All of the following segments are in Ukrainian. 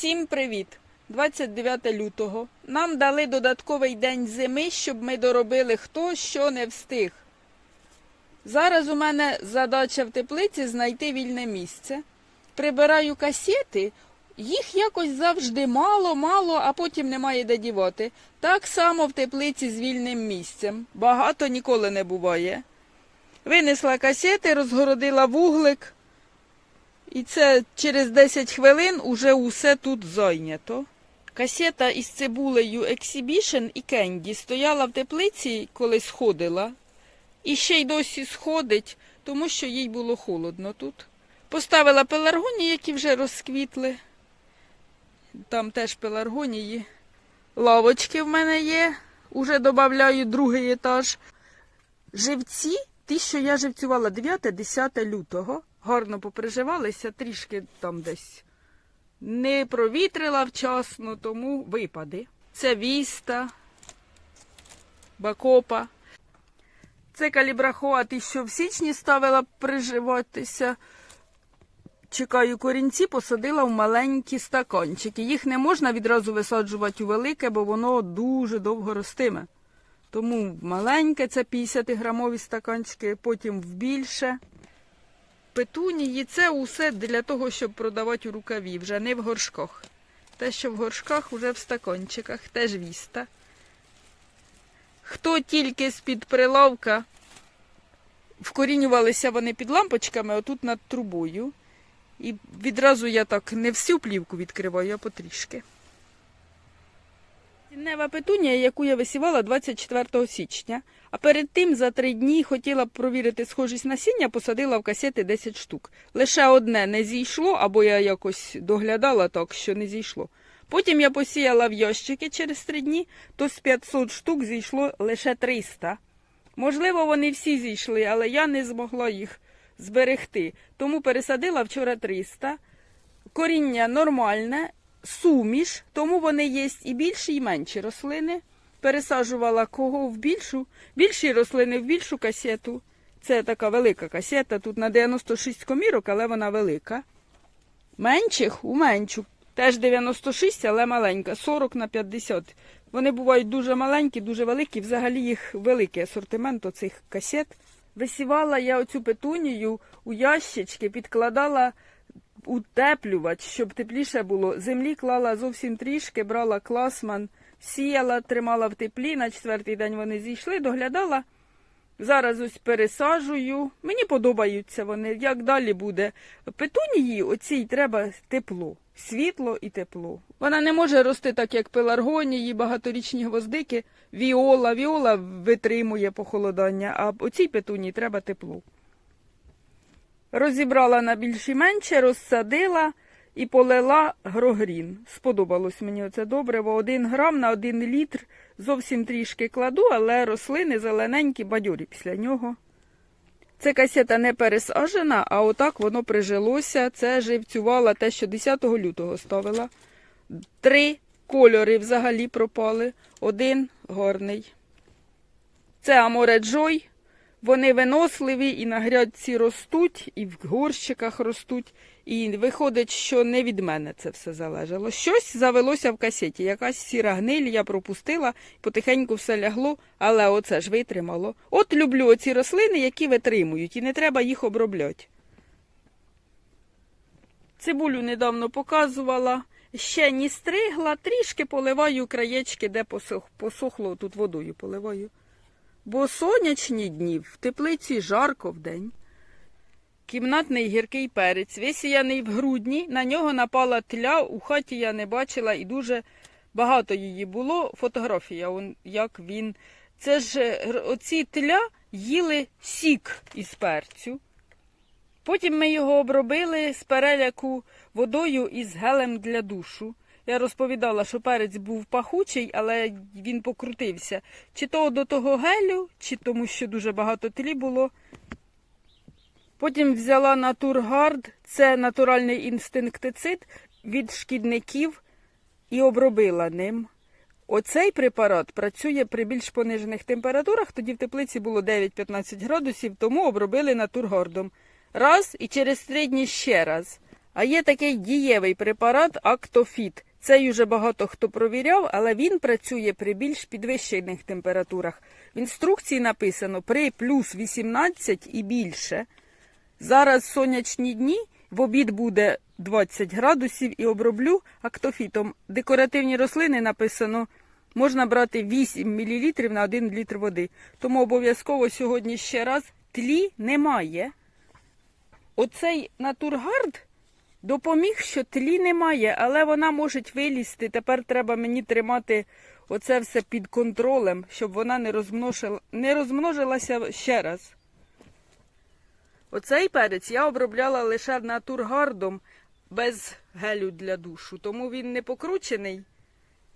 Всім привіт! 29 лютого. Нам дали додатковий день зими, щоб ми доробили хто що не встиг. Зараз у мене задача в теплиці знайти вільне місце. Прибираю касети, їх якось завжди мало, мало, а потім немає де дівати. Так само в теплиці з вільним місцем. Багато ніколи не буває. Винесла касети, розгородила вуглик. І це через 10 хвилин уже усе тут зайнято. Касета із цибулею Exhibition і Кенді стояла в теплиці, коли сходила. І ще й досі сходить, тому що їй було холодно тут. Поставила пеларгонії, які вже розквітли. Там теж пеларгонії. Лавочки в мене є. Уже додаю другий етаж. Живці, ті, що я живцювала 9-10 лютого, гарно поприживалися, трішки там десь не провітрила вчасно, тому випади. Це віста, бакопа. Це калібрахоа, ті, що в січні ставила приживатися. Чекаю корінці, посадила в маленькі стаканчики. Їх не можна відразу висаджувати у велике, бо воно дуже довго ростиме. Тому маленьке це 50-грамові стаканчики, потім в більше. Петунії це усе для того, щоб продавати у рукаві, вже не в горшках. Те, що в горшках, вже в стаканчиках, теж віста. Хто тільки з-під прилавка вкорінювалися вони під лампочками, отут над трубою. І відразу я так не всю плівку відкриваю, а потрішки. Ціннева петунія, яку я висівала 24 січня, а перед тим за три дні хотіла б провірити схожість насіння, посадила в касети 10 штук. Лише одне не зійшло, або я якось доглядала так, що не зійшло. Потім я посіяла в ящики через три дні, то з 500 штук зійшло лише 300. Можливо, вони всі зійшли, але я не змогла їх зберегти. Тому пересадила вчора 300. Коріння нормальне, суміш, тому вони є і більші, і менші рослини. Пересаджувала кого в більшу, більші рослини в більшу касету. Це така велика касета, тут на 96 комірок, але вона велика. Менших у меншу. Теж 96, але маленька, 40 на 50. Вони бувають дуже маленькі, дуже великі. Взагалі їх великий асортимент оцих касет. Висівала я оцю петунію у ящички, підкладала утеплювач, щоб тепліше було. Землі клала зовсім трішки, брала класман, сіяла, тримала в теплі. На четвертий день вони зійшли, доглядала. Зараз ось пересаджую. Мені подобаються вони. Як далі буде? Петунії оцій треба тепло, світло і тепло. Вона не може рости так, як пеларгонії, багаторічні гвоздики, віола. Віола витримує похолодання, а оцій петунії треба тепло. Розібрала на більш і менше, розсадила і полила грогрін. Сподобалось мені оце добриво. Один грам на один літр зовсім трішки кладу, але рослини зелененькі, бадьорі після нього. Це касета не пересаджена, а отак воно прижилося. Це живцювала те, що 10 лютого ставила. Три кольори взагалі пропали. Один гарний. Це Аморе Джой. Вони виносливі і на грядці ростуть, і в горщиках ростуть. І виходить, що не від мене це все залежало. Щось завелося в касеті, якась сіра гниль, я пропустила, потихеньку все лягло, але оце ж витримало. От люблю оці рослини, які витримують, і не треба їх обробляти. Цибулю недавно показувала, ще не стригла, трішки поливаю краєчки, де посох, посохло, тут водою поливаю. Бо сонячні дні в теплиці жарко вдень. Кімнатний гіркий перець, висіяний в грудні, на нього напала тля, у хаті я не бачила і дуже багато її було. Фотографія, як він. Це ж е, оці тля їли сік із перцю. Потім ми його обробили з переляку водою із гелем для душу. Я розповідала, що перець був пахучий, але він покрутився. Чи то до того гелю, чи тому, що дуже багато тлі було. Потім взяла Натургард, це натуральний інстинктицид від шкідників і обробила ним. Оцей препарат працює при більш понижених температурах, тоді в теплиці було 9-15 градусів, тому обробили натургардом. Раз і через три дні ще раз. А є такий дієвий препарат Актофіт. Цей уже багато хто провіряв, але він працює при більш підвищених температурах. В інструкції написано при плюс 18 і більше. Зараз сонячні дні, в обід буде 20 градусів і оброблю актофітом. Декоративні рослини написано, можна брати 8 мл на 1 літр води. Тому обов'язково сьогодні ще раз тлі немає. Оцей натургард допоміг, що тлі немає, але вона може вилізти. Тепер треба мені тримати оце все під контролем, щоб вона не, розмножила, не розмножилася ще раз. Оцей перець я обробляла лише натургардом без гелю для душу, тому він не покручений.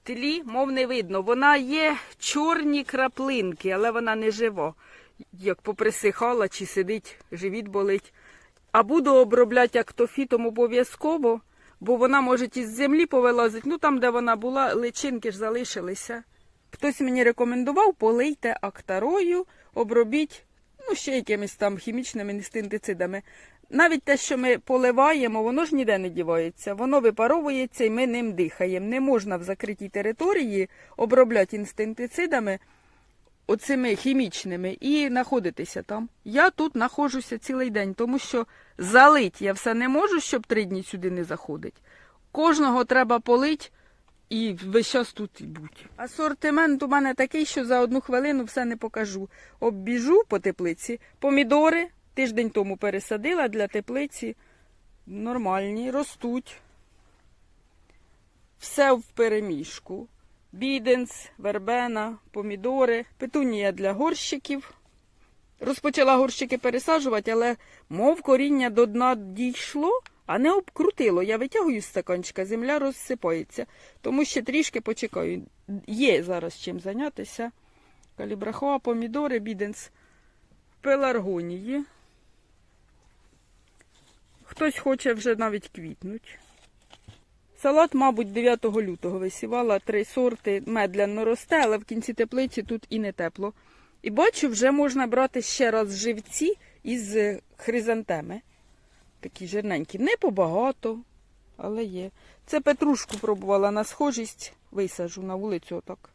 Тлі, мов не видно. Вона є чорні краплинки, але вона не жива. Як поприсихала чи сидить, живіт болить. А буду обробляти актофітом обов'язково, бо вона може із землі повилазити. Ну там, де вона була, личинки ж залишилися. Хтось мені рекомендував, полийте актарою, обробіть ну, ще якимись там хімічними інстинктицидами. Навіть те, що ми поливаємо, воно ж ніде не дівається. Воно випаровується і ми ним дихаємо. Не можна в закритій території обробляти інстинктицидами оцими хімічними і знаходитися там. Я тут знаходжуся цілий день, тому що залить я все не можу, щоб три дні сюди не заходить. Кожного треба полить і весь час тут і будь. Асортимент у мене такий, що за одну хвилину все не покажу. Оббіжу по теплиці, помідори тиждень тому пересадила для теплиці. Нормальні, ростуть. Все в переміжку. Біденс, вербена, помідори, петунія для горщиків. Розпочала горщики пересаджувати, але мов коріння до дна дійшло, а не обкрутило. Я витягую з стаканчика, земля розсипається. Тому ще трішки почекаю. Є зараз чим зайнятися. Калібрахоа, помідори, біденс, пеларгонії. Хтось хоче вже навіть квітнуть. Салат, мабуть, 9 лютого висівала три сорти, медляно росте, але в кінці теплиці тут і не тепло. І бачу, вже можна брати ще раз живці із хризантеми. Такі жирненькі. Не побагато, але є. Це петрушку пробувала на схожість, висаджу на вулицю отак.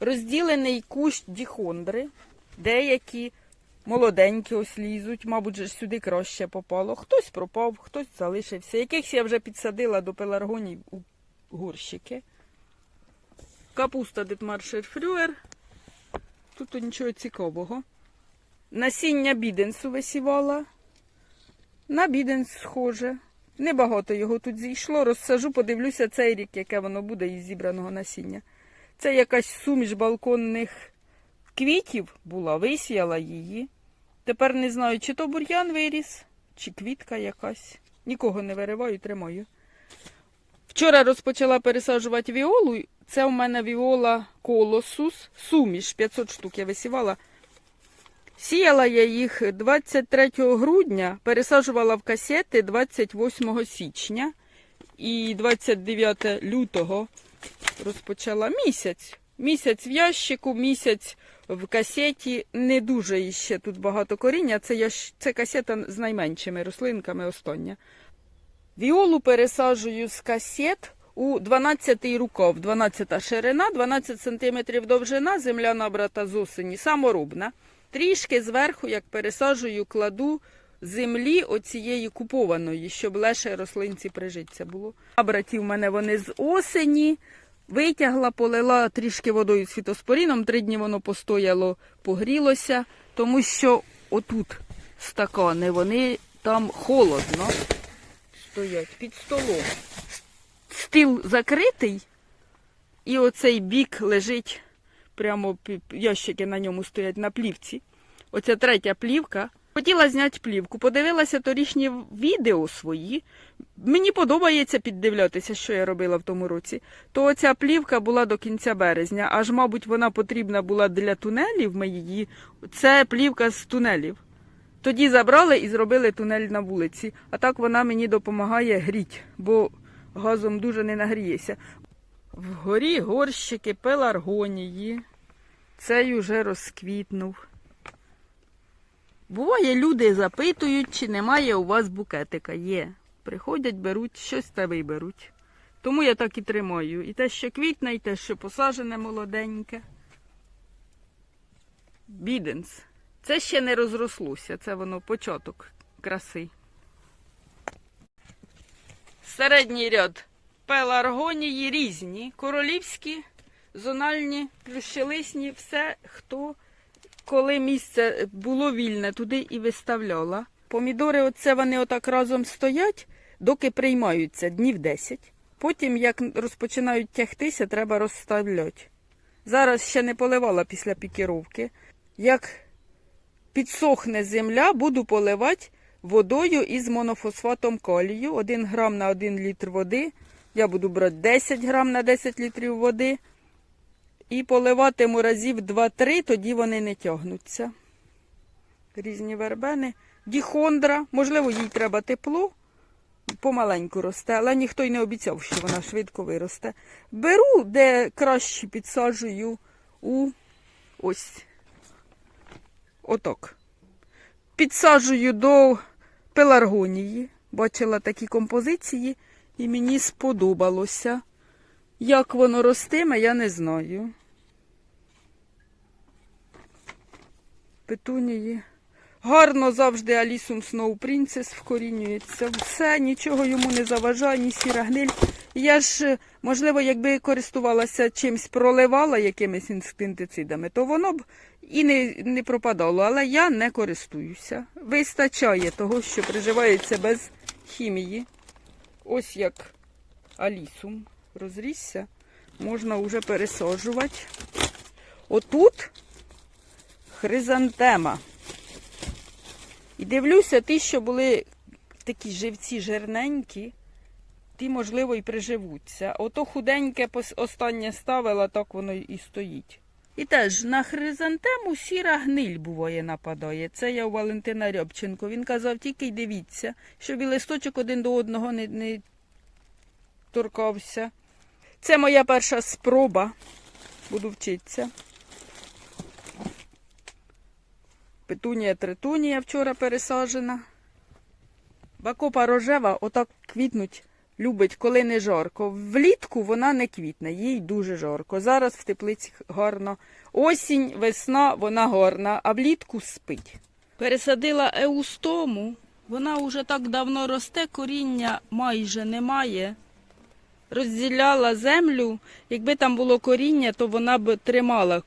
Розділений кущ діхондри. Деякі молоденькі ось лізуть, мабуть, сюди краще попало. Хтось пропав, хтось залишився. Якихось я вже підсадила до пеларгонів у горщики. Капуста Детмаршер Фрюер. Тут нічого цікавого. Насіння біденсу висівала. На біденс схоже. Небагато його тут зійшло. Розсажу, подивлюся цей рік, яке воно буде із зібраного насіння. Це якась суміш балконних квітів була, висіяла її. Тепер не знаю, чи то бур'ян виріс, чи квітка якась. Нікого не вириваю, тримаю. Вчора розпочала пересаджувати віолу. Це у мене віола колосус, суміш 500 штук я висівала. Сіяла я їх 23 грудня, пересаджувала в касети 28 січня і 29 лютого розпочала місяць. Місяць в ящику, місяць в касеті. Не дуже іще тут багато коріння. Це, ящ... це касета з найменшими рослинками остання. Віолу пересаджую з касет у 12-й рукав, 12 ширина, 12 см довжина, земля набрата з осені, саморобна. Трішки зверху, як пересаджую, кладу землі оцієї купованої, щоб легше рослинці прижитися було. Набраті в мене вони з осені. Витягла, полила трішки водою з фітоспоріном, три дні воно постояло, погрілося, тому що отут стакани, вони там холодно стоять під столом. Стіл закритий, і оцей бік лежить, прямо ящики на ньому стоять на плівці. Оця третя плівка. Хотіла зняти плівку, подивилася торішні відео свої. Мені подобається піддивлятися, що я робила в тому році. То оця плівка була до кінця березня, аж, мабуть, вона потрібна була для тунелів. Ми. Це плівка з тунелів. Тоді забрали і зробили тунель на вулиці. А так вона мені допомагає гріть, бо газом дуже не нагріється. Вгорі горщики пеларгонії. Цей уже розквітнув. Буває, люди запитують, чи немає у вас букетика. Є. Приходять, беруть, щось та виберуть. Тому я так і тримаю. І те, що квітне, і те, що посажене молоденьке. Біденс. Це ще не розрослося, це воно початок краси. Середній ряд пеларгонії різні, королівські, зональні, плющелисні, все, хто коли місце було вільне, туди і виставляла. Помідори, оце вони отак разом стоять, доки приймаються днів 10. Потім, як розпочинають тягтися, треба розставляти. Зараз ще не поливала після пікіровки. Як підсохне земля, буду поливати водою із монофосфатом калію. 1 грам на 1 літр води. Я буду брати 10 грам на 10 літрів води. І поливатиму разів 2-3, тоді вони не тягнуться. Різні вербени. Діхондра, можливо, їй треба тепло. Помаленьку росте, але ніхто й не обіцяв, що вона швидко виросте. Беру, де краще підсаджую у ось отак. Підсаджую до пеларгонії. Бачила такі композиції, і мені сподобалося. Як воно ростиме, я не знаю. Петунії. Гарно завжди Алісум Сноу Принцес вкорінюється. Все, нічого йому не заважає, ні сіра гниль. Я ж, можливо, якби користувалася чимсь, проливала якимись інсектицидами, то воно б і не, не пропадало. Але я не користуюся. Вистачає того, що приживається без хімії. Ось як Алісум розрісся, можна вже пересаджувати. Отут хризантема. І дивлюся, ті, що були такі живці жирненькі, ті, можливо, і приживуться. Ото худеньке останнє ставила, так воно і стоїть. І теж на хризантему сіра гниль буває нападає. Це я у Валентина Рябченко. Він казав, тільки й дивіться, щоб і листочок один до одного не, не торкався. Це моя перша спроба. Буду вчитися. Петунія тритунія вчора пересаджена. Бакопа рожева отак квітнуть любить, коли не жарко. Влітку вона не квітне, їй дуже жарко. Зараз в теплиці гарно. Осінь, весна, вона гарна, а влітку спить. Пересадила еустому. Вона вже так давно росте, коріння майже немає. Розділяла землю. Якби там було коріння, то вона б тримала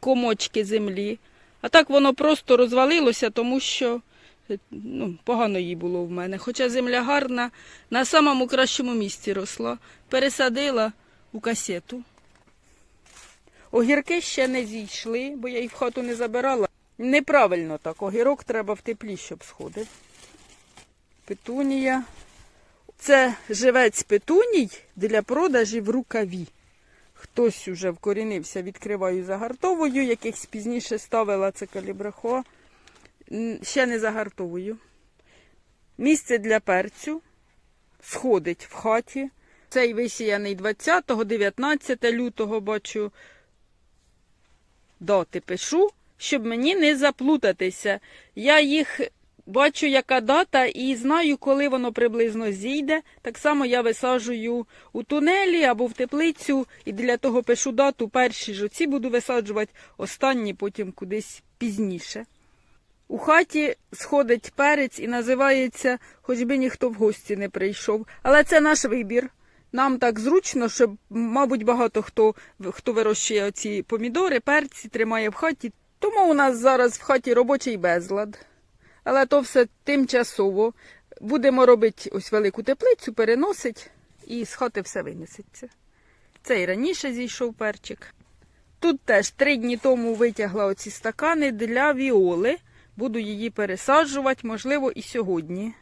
комочки землі. А так воно просто розвалилося, тому що е, ну, погано їй було в мене. Хоча земля гарна, на самому кращому місці росла. Пересадила у касету. Огірки ще не зійшли, бо я їх в хату не забирала. Неправильно так. Огірок треба в теплі, щоб сходив. Петунія. Це живець петуній для продажі в рукаві. Хтось уже вкорінився, відкриваю загартовую, якихось пізніше ставила це калібрахо. Ще не загартовую. Місце для перцю сходить в хаті. Цей висіяний 20-го, 19 лютого бачу. Дати пишу, щоб мені не заплутатися. Я їх бачу, яка дата, і знаю, коли воно приблизно зійде. Так само я висаджую у тунелі або в теплицю, і для того пишу дату. Перші ж оці буду висаджувати, останні потім кудись пізніше. У хаті сходить перець і називається, хоч би ніхто в гості не прийшов. Але це наш вибір. Нам так зручно, що, мабуть, багато хто, хто вирощує оці помідори, перці, тримає в хаті. Тому у нас зараз в хаті робочий безлад. Але то все тимчасово. Будемо робити ось велику теплицю, переносить і з хати все винесеться. Це і раніше зійшов перчик. Тут теж три дні тому витягла оці стакани для віоли. Буду її пересаджувати, можливо, і сьогодні.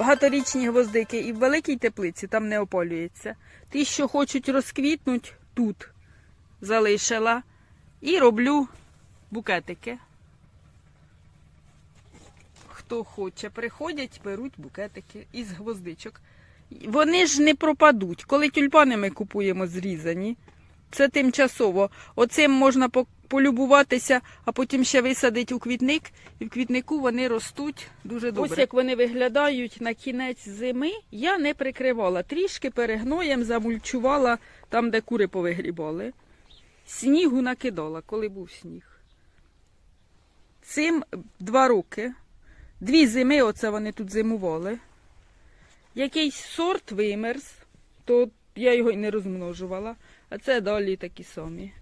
Багаторічні гвоздики і в великій теплиці там не опалюється. Ті, що хочуть розквітнуть, тут залишила. І роблю букетики. Хто хоче, приходять, беруть букетики із гвоздичок. Вони ж не пропадуть. Коли тюльпани ми купуємо зрізані, це тимчасово. Оцим можна полюбуватися, а потім ще висадити у квітник, і в квітнику вони ростуть дуже добре. Ось як вони виглядають на кінець зими, я не прикривала. Трішки перегноєм замульчувала там, де кури повигрібали. Снігу накидала, коли був сніг. Цим два роки. Дві зими, оце вони тут зимували. Якийсь сорт вимерз, то я його й не розмножувала. А це далі такі самі.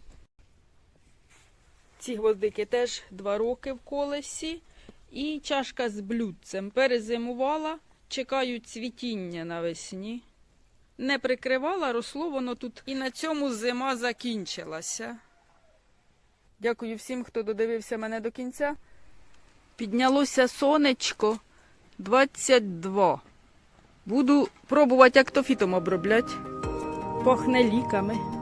Ці гвоздики теж два роки в колесі. І чашка з блюдцем перезимувала, чекаю цвітіння навесні. Не прикривала, росло воно тут. І на цьому зима закінчилася. Дякую всім, хто додивився мене до кінця. Піднялося сонечко 22. Буду пробувати актофітом обробляти. Пахне ліками.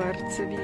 Перцеві.